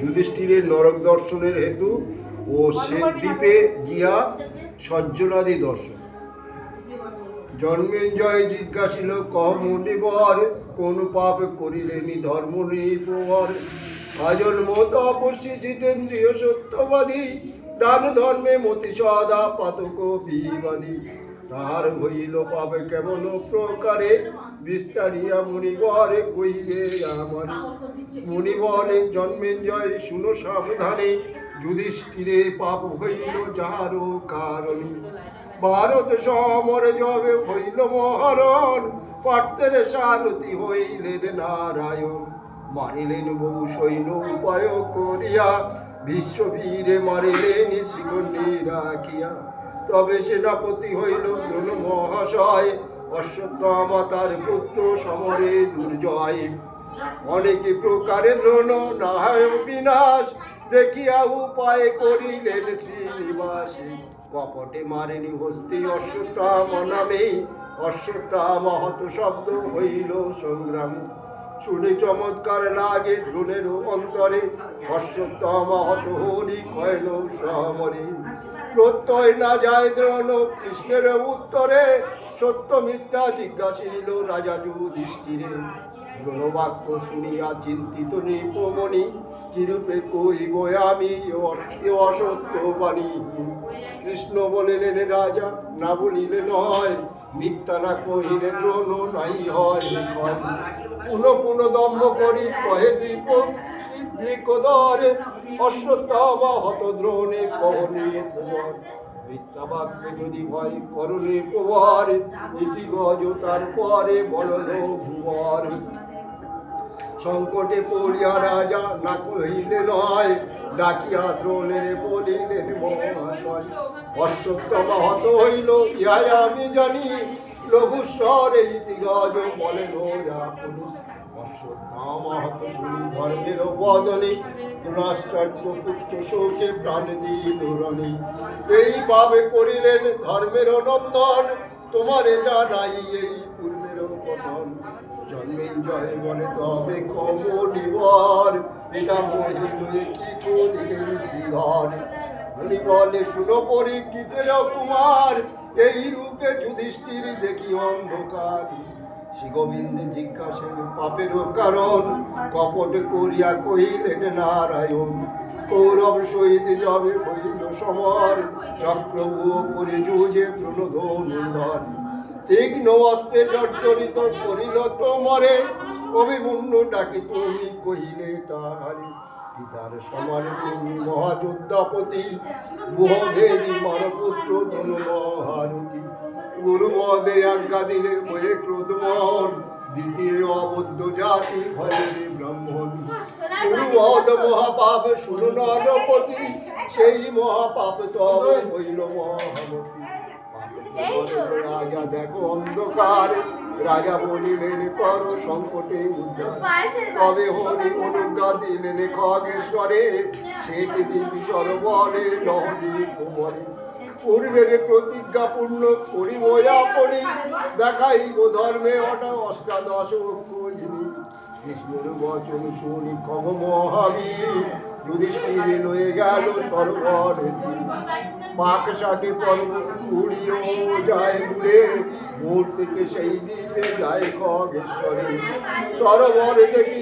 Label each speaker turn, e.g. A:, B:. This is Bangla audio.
A: যুধিষ্ঠিরের নরক দর্শনের হেতু ও সে দ্বীপে গিয়া সজ্জনাদি দর্শন। জন্মেঞ্জয় জিজ্ঞাসিল, কহ মুনিবর, কোন পাপ করিলেনি ধর্ম নির্ভর? আজন্ম সত্যবাদী দান ধর্মে মতি সদা পাতক বিবাদী। তাহার হইল পাবে কেমন প্রকারে? বিস্তারিয়া মুনিবরে কইলে আমার মুনিবনে জন্মেঞ্জয় শুনো সাবধানে। যুধিষ্ঠিরে পাপ হইল যাহারও কারণে। ভারত সমরে যবে হইল মহারণ। পার্থের সারথি হইলেন নারায়ণ। মারিলেন বহু সৈন্য উপায় করিয়া। বিশ্ববীরে মারিলেন শিখণ্ডী রাখিয়া। তবে সেনাপতি হইল দ্রোণ মহাশয় অশ্বত্থামা তার পুত্র সমরে দুর্জয়। অনেকে প্রকারে দ্রোণ, নাহায় বিনাশ, দেখিয়া উপায় করিলেন শ্রীনিবাসী। কপটে মারেনি হস্তি অশ্বত্থাম নামে অশ্বত্থাম হত শব্দ হইল সংগ্রাম। শুনে চমৎকার লাগে দ্রোণের অন্তরে অশ্বত্থাম হত হরি কয়ন সমরে। প্রত্যয় না যায় দ্রোণ, কৃষ্ণের উত্তরে সত্য মিথ্যা জিজ্ঞাসিল রাজা যুধিষ্ঠিরে। দ্রোণবাক্য শুনিয়া চিন্তিত নিপমণি, কিরূপে কইব আমি অসত্য বাণী কৃষ্ণ বলিলেন, রাজা, না বলিলে নয়। মিথ্যা না কহিলে দ্রোণ নাই হয়। পুনঃ পুনঃ দম্ভ করি, কহে দীপ বৃকদর অশ্বত্থামা হত দ্রোণে কুমার মিথ্যা যদি ভয় করণে প্রবার ইতি গজ তারপরে বলল, ভুবর। সংকটে পড়িয়া রাজা না কহিলে নয় ডাকিয়া দ্রোণের বলিলেন, মহাশয় অশ্বত্থমা হত হইল, ইহাই আমি জানি। লঘুস্বরে ইতিগজ বলেন ধর্মের এইভাবে করিলেন ধর্মের নন্দন, তোমারে জানাই এই পূর্বের কথন জন্মেঞ্জয় বলে তবে কমলিবর পিতা মহিলে কি করিলেন শ্রীধর। বলে কুমার এই রূপে যুধিষ্ঠির দেখি অন্ধকার। শ্রী গোবিন্দে জিজ্ঞাসেন পাপের কারণ? কপট করিয়া কহিলেন, নারায়ণ, কৌরব সহিত যাবে হইল সমর। চক্রবুহ করে যুজে প্রণধনুধর তীক্ষ্ণ অস্ত্রে জর্জরিত করিল তোমারে। অভিমন্য ডাকি তুমি কহিলে, তাহারে পিতার সমানে তুমি মহাযোদ্ধাপতি। গুহদেবী মানপুত্র ধনু মহারতী গুরুমদে আজ্ঞা দিলে বয়ে ক্রোধমোহন দ্বিতীয় অবদ্ধ জাতি ভয়ে ব্রাহ্মণ। গুরুমদ মহাপাপ, শুনো নরপতি সেই মহাপাপ তব হইল মহামতি। রাজা দেখো অন্ধকার, রাজা বলিলেন, কর সংকটে উদ্ধার। তবে হরি অনুজ্ঞা দিলেন খগেশ্বরে? সে পৃথিবী সরবলে লহরি কোমরে। পূর্বের প্রতিজ্ঞা পূর্ণ করিব আপনি দেখাইব ধর্মে অটা অষ্টাদশ করিনি কৃষ্ণের বচন শুনি খগ মহাবীর, যুধিষ্ঠিরে লয়ে গেল সরোবর। পাক সাটি পর্বত উড়িও যায় দূরে মোর থেকে সেই দ্বীপে যায় দেখি